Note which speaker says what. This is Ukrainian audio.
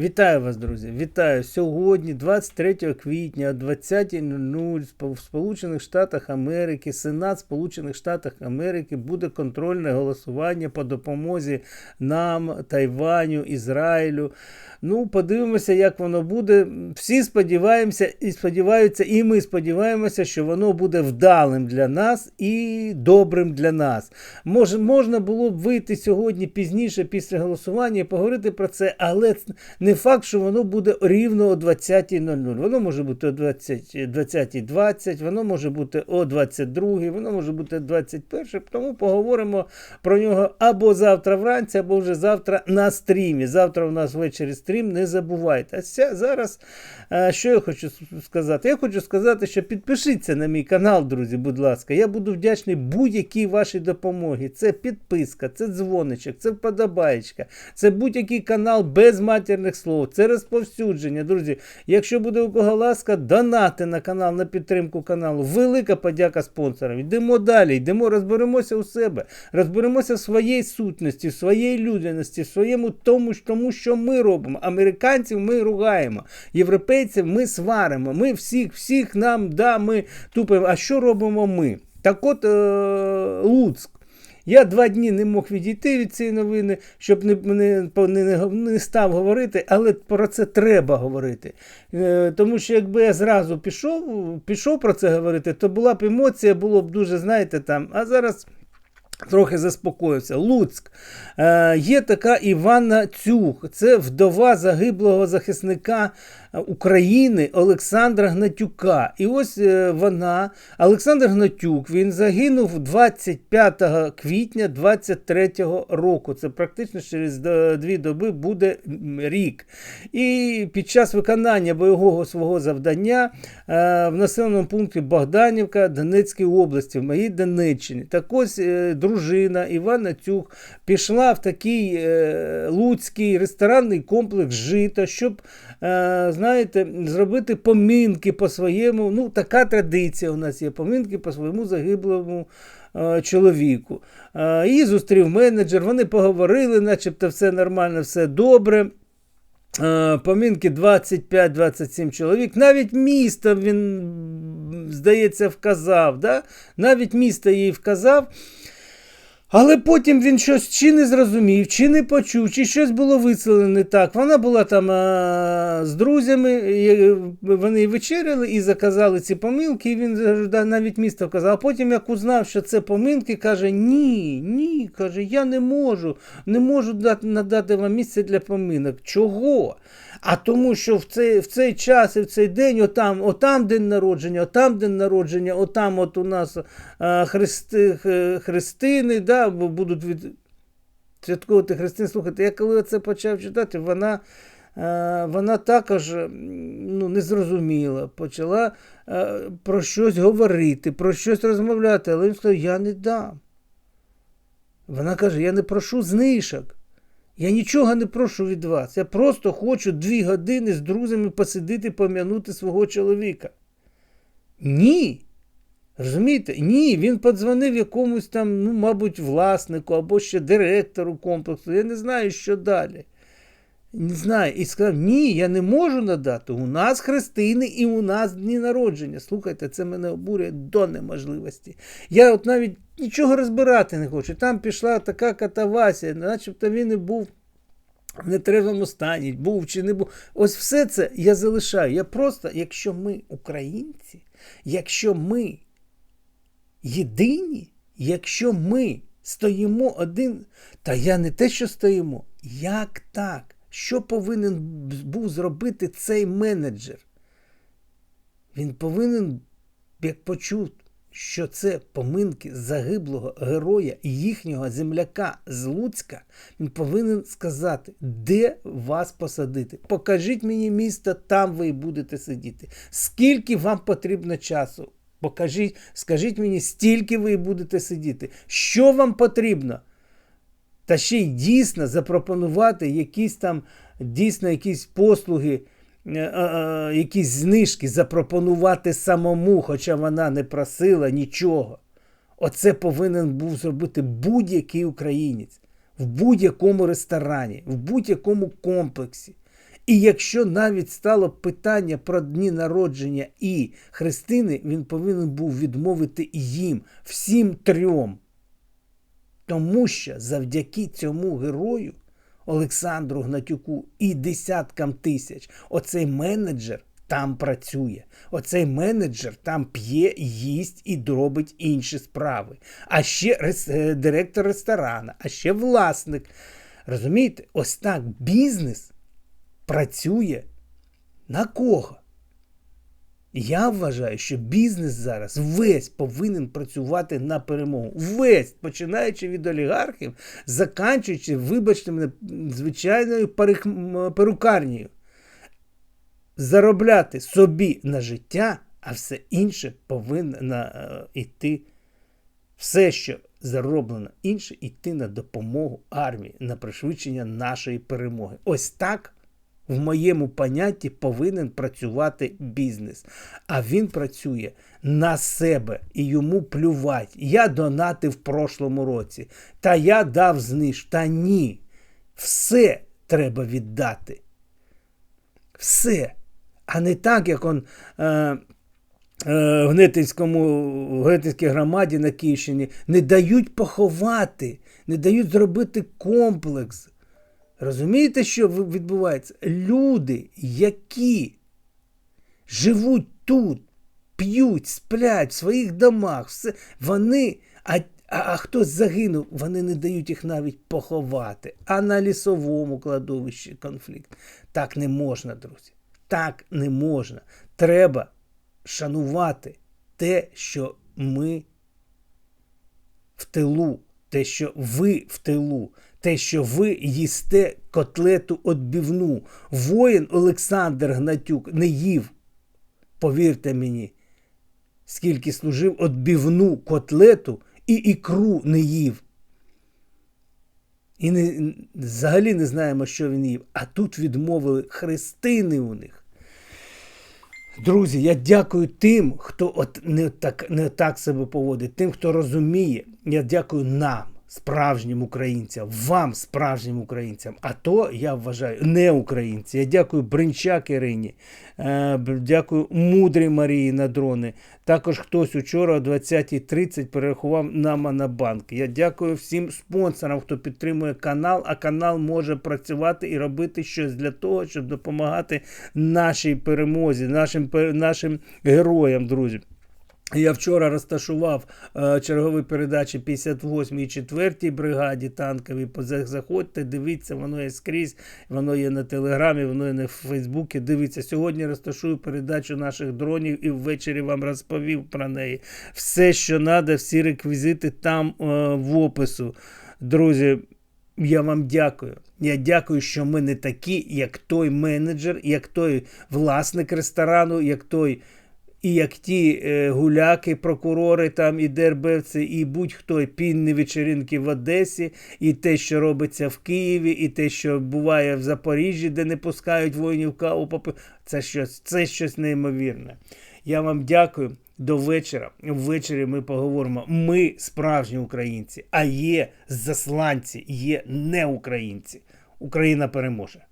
Speaker 1: Вітаю вас, друзі! Вітаю! Сьогодні, 23 квітня о 20.00 в Сполучених Штатах Америки, Сенат Сполучених Штатів Америки буде контрольне голосування по допомозі нам, Тайваню, Ізраїлю. Ну, подивимося, як воно буде. Всі сподіваємося і сподіваються, і ми сподіваємося, що воно буде вдалим для нас і добрим для нас. Мож, можна було б вийти сьогодні пізніше після голосування і поговорити про це, але не факт, що воно буде рівно о 20.00. Воно може бути о 20.20, 20, 20, воно може бути о 22, воно може бути о 21. Тому поговоримо про нього або завтра вранці, або вже завтра на стрімі. Завтра у нас ввечері стрім, не забувайте. А зараз, що я хочу сказати? Я хочу сказати, що підпишіться на мій канал, друзі, будь ласка. Я буду вдячний будь-якій вашій допомогі. Це підписка, це дзвоничок, це вподобаєчка, це будь-який канал без матерних слов, це розповсюдження. Друзі, якщо буде у кого ласка, донати на канал, на підтримку каналу. Велика подяка спонсорам. Йдемо далі, йдемо, розберемося у себе, розберемося в своїй сутності, в своїй людяності, в своєму тому, тому, що ми робимо. Американців ми ругаємо, європейців ми сваримо. Ми всіх, всіх нам да, ми тупимо. А що робимо ми? Так от е- Луцьк. Я два дні не мог відійти від цієї новини, щоб не не, не, не став говорити, але про це треба говорити. Е, тому що якби я зразу пішов, пішов про це говорити, то була б емоція, було б дуже, знаєте, там. А зараз. Трохи заспокоївся. Луцьк. Е, Є така Іванна Цюх, це вдова загиблого захисника України Олександра Гнатюка. І ось е, вона, Олександр Гнатюк, він загинув 25 квітня 23 року. Це практично через дві доби буде рік. І під час виконання бойового свого завдання е, в населеному пункті Богданівка Донецької області, в моїй Донеччині. Так ось е, дружина Івана Цюх пішла в такий луцький ресторанний комплекс жита, щоб знаєте, зробити поминки по своєму. Ну, така традиція у нас є поминки по своєму загиблому е, чоловіку. Е, її зустрів менеджер, вони поговорили, начебто все нормально, все добре. Е, помінки 25-27 чоловік. Навіть місто він, здається, вказав. Да? Навіть місто їй вказав. Але потім він щось чи не зрозумів, чи не почув, чи щось було виселено не так. Вона була там а, з друзями, вони вечеряли і заказали ці помилки, і він навіть місто вказав. А потім, як узнав, що це помилки, каже: Ні, ні, каже, я не можу, не можу дати, надати вам місце для поминок. Чого? А тому, що в цей в цей час і в цей день, отам, отам день народження, отам день народження, отам от у нас а, хрести, хрестини, да, будуть від святковувати хрестини. Слухайте, я коли це почав читати, вона вона також ну, не зрозуміла, почала про щось говорити, про щось розмовляти, але він сказав, я не дам. Вона каже, я не прошу знижок. Я нічого не прошу від вас. Я просто хочу дві години з друзями посидіти, пом'янути свого чоловіка. Ні. Розумієте? Ні, він подзвонив якомусь там, ну, мабуть, власнику або ще директору комплексу. Я не знаю, що далі. Не знаю. І сказав, ні, я не можу надати. У нас хрестини і у нас дні народження. Слухайте, це мене обурює до неможливості. Я от навіть нічого розбирати не хочу. Там пішла така катавасія, начебто він і був в нетрезвому стані, був чи не був. Ось все це я залишаю. Я просто, якщо ми українці, якщо ми єдині, якщо ми стоїмо один, та я не те, що стоїмо, як так? Що повинен був зробити цей менеджер? Він повинен, як почути, що це поминки загиблого героя і їхнього земляка з Луцька, він повинен сказати, де вас посадити. Покажіть мені місто, там ви будете сидіти. Скільки вам потрібно часу? Покажіть, скажіть мені, стільки ви будете сидіти. Що вам потрібно? Та ще й дійсно запропонувати якісь там дійсно якісь послуги. Е, е, е, якісь знижки запропонувати самому, хоча вона не просила нічого. Оце повинен був зробити будь-який українець в будь-якому ресторані, в будь-якому комплексі. І якщо навіть стало питання про дні народження і Христини, він повинен був відмовити їм, всім трьом. Тому що завдяки цьому герою, Олександру Гнатюку і десяткам тисяч, оцей менеджер там працює. Оцей менеджер там п'є, їсть і робить інші справи. А ще рес- е, директор ресторана, а ще власник. Розумієте, ось так бізнес працює на кого? Я вважаю, що бізнес зараз весь повинен працювати на перемогу. Весь, починаючи від олігархів, заканчуючи, вибачте мене, звичайною м. Заробляти собі на життя, а все інше повинно е, йти. Все, що зароблено інше, йти на допомогу армії, на пришвидшення нашої перемоги. Ось так в моєму понятті повинен працювати бізнес. А він працює на себе і йому плювать. Я донатив в прошлому році. Та я дав зниж. Та ні. Все треба віддати. Все. А не так, як он. Е, е, в Гнетинському, в Гнетинській громаді на Київщині не дають поховати, не дають зробити комплекс. Розумієте, що відбувається? Люди, які живуть тут, п'ють, сплять в своїх домах, все, вони, а, а, а хтось загинув, вони не дають їх навіть поховати. А на лісовому кладовищі конфлікт. Так не можна, друзі. Так не можна. Треба шанувати те, що ми в тилу, те, що ви в тилу, те, що ви їсте котлету отбівну. Воїн Олександр Гнатюк не їв, повірте мені, скільки служив отбівну котлету і ікру не їв. І не, взагалі не знаємо, що він їв. А тут відмовили хрестини у них. Друзі, я дякую тим, хто от не так, не так себе поводить, тим, хто розуміє. Я дякую нам, справжнім українцям, вам, справжнім українцям. А то я вважаю не українці. Я дякую Бринчак Ірині, е, дякую мудрій Марії на дрони. Також хтось учора о 20.30 перерахував на банк. Я дякую всім спонсорам, хто підтримує канал, а канал може працювати і робити щось для того, щоб допомагати нашій перемозі, нашим, нашим героям, друзі. Я вчора розташував е, чергові передачі 58-й і 4-й бригаді танковій. Поза- Заходьте, дивіться, воно є скрізь, воно є на Телеграмі, воно є на Фейсбуці. Дивіться, сьогодні розташую передачу наших дронів і ввечері вам розповів про неї. Все, що треба, всі реквізити там е, в опису. Друзі, я вам дякую. Я дякую, що ми не такі, як той менеджер, як той власник ресторану, як той. І як ті е, гуляки, прокурори там і дербевці, і будь-хто і пінні вечеринки в Одесі, і те, що робиться в Києві, і те, що буває в Запоріжжі, де не пускають воїнів каву попи. Це щось, це щось неймовірне. Я вам дякую. До вечора. Ввечері ми поговоримо. Ми справжні українці, а є засланці, є не українці. Україна переможе.